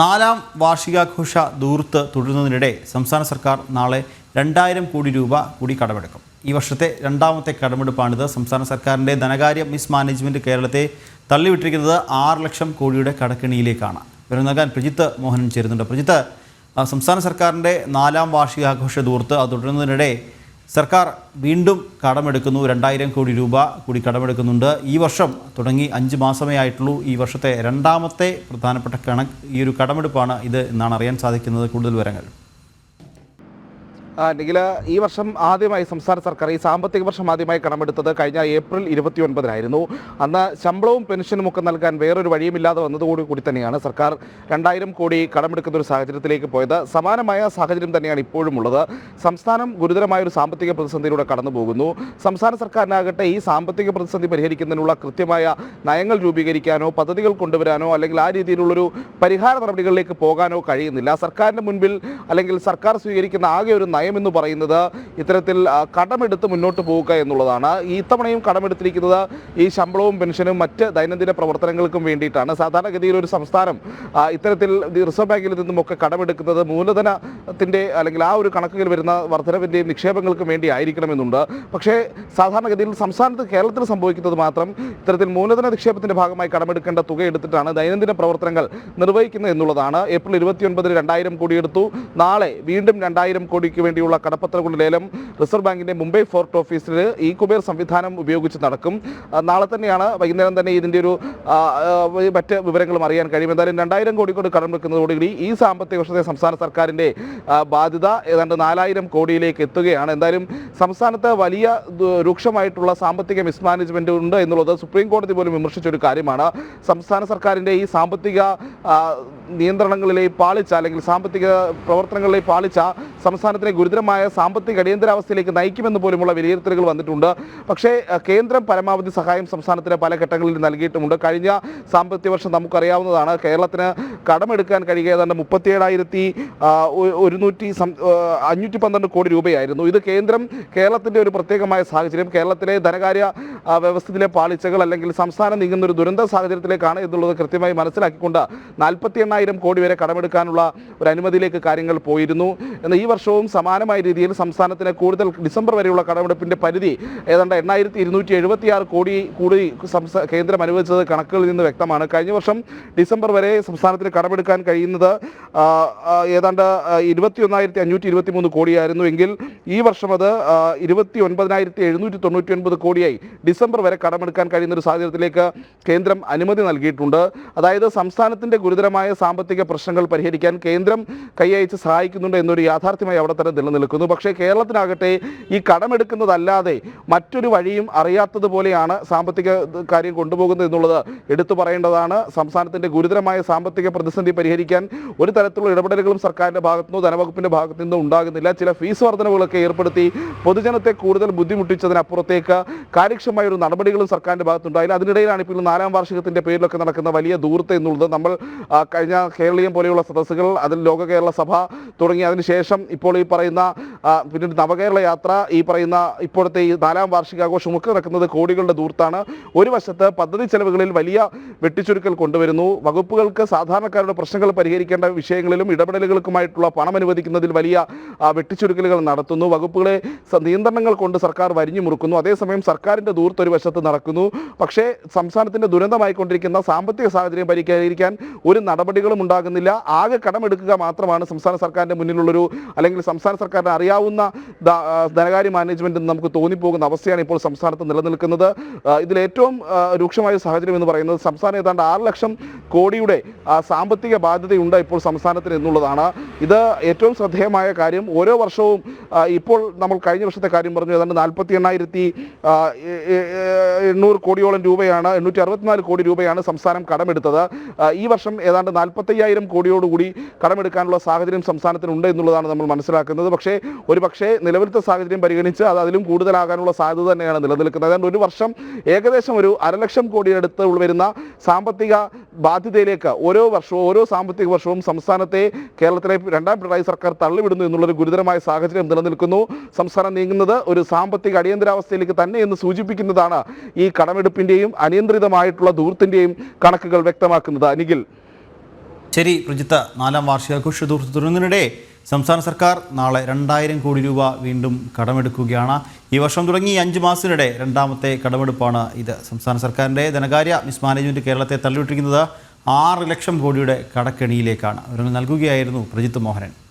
നാലാം വാർഷികാഘോഷ ദൂർത്ത് തുടരുന്നതിനിടെ സംസ്ഥാന സർക്കാർ നാളെ രണ്ടായിരം കോടി രൂപ കൂടി കടമെടുക്കും. ഈ വർഷത്തെ രണ്ടാമത്തെ കടമെടുപ്പാണിത്. സംസ്ഥാന സർക്കാരിന്റെ ധനകാര്യ മിസ് മാനേജ്മെന്റ് കേരളത്തെ തള്ളിവിട്ടിരിക്കുന്നത് ആറ് ലക്ഷം കോടിയുടെ കടക്കിണിയിലേക്കാണ്. വിവരം നൽകാൻ പ്രജിത്ത് മോഹനൻ ചേരുന്നുണ്ട്. പ്രജിത്ത് സംസ്ഥാന സർക്കാരിന്റെ നാലാം വാർഷികാഘോഷ ദൂർത്ത് അത് തുടരുന്നതിനിടെ സർക്കാർ വീണ്ടും കടമെടുക്കുന്നു. രണ്ടായിരം കോടി രൂപ കൂടി കടമെടുക്കുന്നുണ്ട്. ഈ വർഷം തുടങ്ങി അഞ്ച് മാസമേ ആയിട്ടുള്ളൂ. ഈ വർഷത്തെ രണ്ടാമത്തെ പ്രധാനപ്പെട്ട കണക്ക് ഈ ഒരു കടമെടുപ്പാണ് ഇത് എന്നാണ് അറിയാൻ സാധിക്കുന്നത്. കൂടുതൽ വിവരങ്ങൾ. നിഖില ഈ വർഷം ആദ്യമായി സംസ്ഥാന സർക്കാർ ഈ സാമ്പത്തിക വർഷം ആദ്യമായി കടമെടുത്തത് കഴിഞ്ഞ ഏപ്രിൽ ഇരുപത്തി ഒൻപതിനായിരുന്നു അന്ന് ശമ്പളവും പെൻഷനും ഒക്കെ നൽകാൻ വേറൊരു വഴിയുമില്ലാതെ വന്നതുകൂടി കൂടി തന്നെയാണ് സർക്കാർ രണ്ടായിരം കോടി കടമെടുക്കുന്ന ഒരു സാഹചര്യത്തിലേക്ക് പോയത്. സമാനമായ സാഹചര്യം തന്നെയാണ് ഇപ്പോഴും ഉള്ളത്. സംസ്ഥാനം ഗുരുതരമായ ഒരു സാമ്പത്തിക പ്രതിസന്ധിയിലൂടെ കടന്നു പോകുന്നു. സംസ്ഥാന സർക്കാരിനാകട്ടെ ഈ സാമ്പത്തിക പ്രതിസന്ധി പരിഹരിക്കുന്നതിനുള്ള കൃത്യമായ നയങ്ങൾ രൂപീകരിക്കാനോ പദ്ധതികൾ കൊണ്ടുവരാനോ അല്ലെങ്കിൽ ആ രീതിയിലുള്ളൊരു പരിഹാര നടപടികളിലേക്ക് പോകാനോ കഴിയുന്നില്ല. സർക്കാരിന്റെ മുൻപിൽ അല്ലെങ്കിൽ സർക്കാർ സ്വീകരിക്കുന്ന ആകെ ഒരു നയം എന്ന് പറയുന്നത് ഇത്തരത്തിൽ കടമെടുത്ത് മുന്നോട്ട് പോവുക എന്നുള്ളതാണ്. ഈ ഇത്തവണയും കടമെടുത്തിരിക്കുന്നത് ഈ ശമ്പളവും പെൻഷനും മറ്റ് ദൈനംദിന പ്രവർത്തനങ്ങൾക്കും വേണ്ടിയിട്ടാണ്. സാധാരണഗതിയിൽ ഒരു സംസ്ഥാനം ഇത്തരത്തിൽ റിസർവ് ബാങ്കിൽ നിന്നുമൊക്കെ കടമെടുക്കുന്നത് മൂലധനത്തിന്റെ അല്ലെങ്കിൽ ആ ഒരു കണക്കുകൾ വരുന്ന വർധനവിന്റെയും നിക്ഷേപങ്ങൾക്കും വേണ്ടി ആയിരിക്കണമെന്നുണ്ട്. പക്ഷേ സാധാരണഗതിയിൽ സംസ്ഥാനത്ത് കേരളത്തിൽ സംഭവിക്കുന്നത് മാത്രം ഇത്തരത്തിൽ മൂലധന നിക്ഷേപത്തിന്റെ ഭാഗമായി കടമെടുക്കേണ്ട തുക എടുത്തിട്ടാണ് ദൈനംദിന പ്രവർത്തനങ്ങൾ നിർവഹിക്കുന്നത് എന്നുള്ളതാണ്. ഏപ്രിൽ ഇരുപത്തിയൊൻപതിന് രണ്ടായിരം കോടി എടുത്തു നാളെ വീണ്ടും രണ്ടായിരം കോടിക്ക് വേണ്ടിയുള്ള കടപ്പത്രങ്ങളുടെ ലേലം റിസർവ് ബാങ്കിന്റെ മുംബൈ ഫോർട്ട് ഓഫീസിൽ ഈ കുബേർ സംവിധാനം ഉപയോഗിച്ച് നടക്കും. നാളെ തന്നെയാണ് വൈകുന്നേരം തന്നെ ഇതിന്റെ ഒരു മറ്റ് വിവരങ്ങളും അറിയാൻ കഴിയും. എന്തായാലും രണ്ടായിരം കോടി കൊണ്ട് കടം വെക്കുന്നതോടുകൂടി ഈ സാമ്പത്തിക വർഷത്തെ സംസ്ഥാന സർക്കാരിന്റെ ബാധ്യത ഏതാണ്ട് നാലായിരം കോടിയിലേക്ക് എത്തുകയാണ്. എന്തായാലും സംസ്ഥാനത്ത് വലിയ രൂക്ഷമായിട്ടുള്ള സാമ്പത്തിക മിസ്മാനേജ്മെന്റ് ഉണ്ട് എന്നുള്ളത് സുപ്രീം കോടതി പോലും വിമർശിച്ച ഒരു കാര്യമാണ്. സംസ്ഥാന സർക്കാരിന്റെ ഈ സാമ്പത്തിക നിയന്ത്രണങ്ങളിലെ പാളിച്ച അല്ലെങ്കിൽ സാമ്പത്തിക പ്രവർത്തനങ്ങളിലെ പാളിച്ച സംസ്ഥാനത്തിനെ ഗുരുതരമായ സാമ്പത്തിക അടിയന്തരാവസ്ഥയിലേക്ക് നയിക്കുമെന്ന് പോലുമുള്ള വിലയിരുത്തലുകൾ വന്നിട്ടുണ്ട്. പക്ഷേ കേന്ദ്രം പരമാവധി സഹായം സംസ്ഥാനത്തിന് പല ഘട്ടങ്ങളിൽ നൽകിയിട്ടുമുണ്ട്. കഴിഞ്ഞ സാമ്പത്തിക വർഷം നമുക്കറിയാവുന്നതാണ് കേരളത്തിന് കടമെടുക്കാൻ കഴിയുക ഏതാണ്ട് മുപ്പത്തിയേഴായിരത്തി ഒരുന്നൂറ്റി അഞ്ഞൂറ്റി പന്ത്രണ്ട് കോടി രൂപയായിരുന്നു. ഇത് കേന്ദ്രം കേരളത്തിന്റെ ഒരു പ്രത്യേകമായ സാഹചര്യം. കേരളത്തിലെ ധനകാര്യ വ്യവസ്ഥയിലെ പാളിച്ചകൾ അല്ലെങ്കിൽ സംസ്ഥാനം നീങ്ങുന്ന ഒരു ദുരന്ത സാഹചര്യത്തിലേക്കാണ് എന്നുള്ളത് കൃത്യമായി മനസ്സിലാക്കിക്കൊണ്ട് നാൽപ്പത്തി എണ്ണായിരം കോടി വരെ കടമെടുക്കാനുള്ള ഒരു അനുമതിയിലേക്ക് കാര്യങ്ങൾ പോയിരുന്നു. എന്നാൽ ഈ വർഷവും സമാനമായ രീതിയിൽ സംസ്ഥാനത്തിന് കൂടുതൽ ഡിസംബർ വരെയുള്ള കടമെടുപ്പിന്റെ പരിധി ഏതാണ്ട് എണ്ണായിരത്തി ഇരുന്നൂറ്റി എഴുപത്തി ആറ് കോടി കൂടി കേന്ദ്രം അനുവദിച്ചത് കണക്കുകളിൽ നിന്ന് വ്യക്തമാണ്. കഴിഞ്ഞ വർഷം ഡിസംബർ വരെ സംസ്ഥാനത്തിന് കടമെടുക്കാൻ കഴിയുന്നത് ഏതാണ്ട് ഇരുപത്തി ഒന്നായിരത്തി അഞ്ഞൂറ്റി ഇരുപത്തി മൂന്ന് കോടിയായിരുന്നു. എങ്കിൽ ഈ വർഷം അത് ഇരുപത്തി ഒൻപതിനായിരത്തി എഴുന്നൂറ്റി തൊണ്ണൂറ്റി ഒൻപത് കോടിയായി ഡിസംബർ വരെ കടമെടുക്കാൻ കഴിയുന്ന ഒരു സാഹചര്യത്തിലേക്ക് കേന്ദ്രം അനുമതി നൽകിയിട്ടുണ്ട്. അതായത് സംസ്ഥാനത്തിന്റെ ഗുരുതരമായ സാമ്പത്തിക പ്രശ്നങ്ങൾ പരിഹരിക്കാൻ കേന്ദ്രം കൈയച്ച് സഹായിക്കുന്നുണ്ട് എന്നൊരു യാഥാർത്ഥ്യമായി അവിടെ തന്നെ നിലനിൽക്കുന്നു. പക്ഷേ കേരളത്തിനാകട്ടെ ഈ കടമെടുക്കുന്നതല്ലാതെ മറ്റൊരു വഴിയും അറിയാത്തതുപോലെയാണ് സാമ്പത്തിക കാര്യം കൊണ്ടുപോകുന്നത് എന്നുള്ളത് എടുത്തു പറയേണ്ടതാണ്. സംസ്ഥാനത്തിന്റെ ഗുരുതരമായ സാമ്പത്തിക പ്രതിസന്ധി പരിഹരിക്കാൻ ഒരു തരത്തിലുള്ള ഇടപെടലുകളും സർക്കാരിന്റെ ഭാഗത്തുനിന്നോ ധനവകുപ്പിന്റെ ഭാഗത്തു നിന്നോ ഉണ്ടാകുന്നില്ല. ചില ഫീസ് വർധനവുകളൊക്കെ ഏർപ്പെടുത്തി പൊതുജനത്തെ കൂടുതൽ ബുദ്ധിമുട്ടിച്ചതിനപ്പുറത്തേക്ക് കാര്യക്ഷമമായ ഒരു നടപടികളും സർക്കാരിന്റെ ഭാഗത്തുണ്ടായില്ല. അതിനിടയിലാണ് ഇപ്പോൾ നാലാം വാർഷികത്തിന്റെ പേരിലൊക്കെ നടക്കുന്ന വലിയ ദൂരത്ത് എന്നുള്ളത്. നമ്മൾ കഴിഞ്ഞ കേരളീയം പോലെയുള്ള സദസ്സുകൾ അതിൽ ലോക കേരള സഭ തുടങ്ങി. അതിനുശേഷം ഇപ്പോൾ ഈ പറയുന്ന ആ, പിന്നീട് നവകേരള യാത്ര ഈ പറയുന്ന ഇപ്പോഴത്തെ ഈ നാലാം വാർഷികാഘോഷം ഒക്കെ നടക്കുന്നത് കോടികളുടെ ദൂർത്താണ്. ഒരു വശത്ത് പദ്ധതി ചെലവുകളിൽ വലിയ വെട്ടിച്ചുരുക്കൽ കൊണ്ടുവരുന്നു. വകുപ്പുകൾക്ക് സാധാരണക്കാരുടെ പ്രശ്നങ്ങൾ പരിഹരിക്കേണ്ട വിഷയങ്ങളിലും ഇടപെടലുകൾക്കുമായിട്ടുള്ള പണം അനുവദിക്കുന്നതിൽ വലിയ വെട്ടിച്ചുരുക്കലുകൾ നടത്തുന്നു. വകുപ്പുകളെ നിയന്ത്രണങ്ങൾ കൊണ്ട് സർക്കാർ വരിഞ്ഞു മുറുക്കുന്നു. അതേസമയം സർക്കാരിന്റെ ദൂർത്ത് ഒരു വശത്ത് നടക്കുന്നു. പക്ഷേ സംസ്ഥാനത്തിന്റെ ദുരന്തമായിക്കൊണ്ടിരിക്കുന്ന സാമ്പത്തിക സാഹചര്യം പരിഹരിക്കാൻ ഒരു നടപടികളും ഉണ്ടാകുന്നില്ല. ആകെ കടമെടുക്കുക മാത്രമാണ് സംസ്ഥാന സർക്കാരിന്റെ മുന്നിലുള്ളൊരു അല്ലെങ്കിൽ സംസ്ഥാന സർക്കാരിന് അറിയാവുന്ന ധനകാര്യ മാനേജ്മെന്റ് എന്ന് നമുക്ക് തോന്നിപ്പോകുന്ന അവസ്ഥയാണ് ഇപ്പോൾ സംസ്ഥാനത്ത് നിലനിൽക്കുന്നത്. ഇതിലേറ്റവും രൂക്ഷമായ സാഹചര്യം എന്ന് പറയുന്നത് സംസ്ഥാനം ഏതാണ്ട് ആറ് ലക്ഷം കോടിയുടെ സാമ്പത്തിക ബാധ്യതയുണ്ട് ഇപ്പോൾ സംസ്ഥാനത്തിന് എന്നുള്ളതാണ്. ഇത് ഏറ്റവും ശ്രദ്ധേയമായ കാര്യം. ഓരോ വർഷവും ഇപ്പോൾ നമ്മൾ കഴിഞ്ഞ വർഷത്തെ കാര്യം പറഞ്ഞു ഏതാണ്ട് നാൽപ്പത്തി എണ്ണായിരത്തി എണ്ണൂറ് കോടിയോളം രൂപയാണ് എണ്ണൂറ്റി അറുപത്തിനാല് കോടി രൂപയാണ് സംസ്ഥാനം കടമെടുത്തത്. ഈ വർഷം ഏതാണ്ട് നാൽപ്പത്തയ്യായിരം കോടിയോടുകൂടി കടമെടുക്കാനുള്ള സാഹചര്യം സംസ്ഥാനത്തിനുണ്ട് എന്നുള്ളതാണ് നമ്മൾ മനസ്സിലാക്കുന്നത്. പക്ഷേ ഒരു പക്ഷേ നിലവിലത്തെ സാഹചര്യം പരിഗണിച്ച് അത് അതിലും കൂടുതലാകാനുള്ള സാധ്യത തന്നെയാണ് നിലനിൽക്കുന്നത്. അതുകൊണ്ട് ഒരു വർഷം ഏകദേശം ഒരു അരലക്ഷം കോടിയടുത്ത് വരുന്ന സാമ്പത്തിക ബാധ്യതയിലേക്ക് ഓരോ വർഷവും ഓരോ സാമ്പത്തിക വർഷവും സംസ്ഥാനത്തെ കേരളത്തിലെ രണ്ടാം പിണറായി സർക്കാർ തള്ളിവിടുന്നു എന്നുള്ളൊരു ഗുരുതരമായ സാഹചര്യം നിലനിൽക്കുന്നു. സംസ്ഥാനം നീങ്ങുന്നത് ഒരു സാമ്പത്തിക അടിയന്തരാവസ്ഥയിലേക്ക് തന്നെ എന്ന് സൂചിപ്പിക്കുന്നതാണ് ഈ കടമെടുപ്പിന്റെയും അനിയന്ത്രിതമായിട്ടുള്ള ദൂരത്തിന്റെയും കണക്കുകൾ വ്യക്തമാക്കുന്നത്. അനികിൽ. ശരി പ്രജിത്ത നാലാം വാർഷികാഘോഷ തുടരുന്നതിനിടെ സംസ്ഥാന സർക്കാർ നാളെ രണ്ടായിരം കോടി രൂപ വീണ്ടും കടമെടുക്കുകയാണ്. ഈ വർഷം തുടങ്ങി അഞ്ച് മാസത്തിനിടെ രണ്ടാമത്തെ കടമെടുപ്പാണ് ഇത്. സംസ്ഥാന സർക്കാരിന്റെ ധനകാര്യ മിസ്മാനേജ്മെന്റ് കേരളത്തെ തള്ളിവിട്ടിരിക്കുന്നത് ആറ് ലക്ഷം കോടിയുടെ കടക്കെണിയിലേക്കാണ്. വിവരങ്ങൾ നൽകുകയായിരുന്നു പ്രജിത്ത് മോഹനൻ.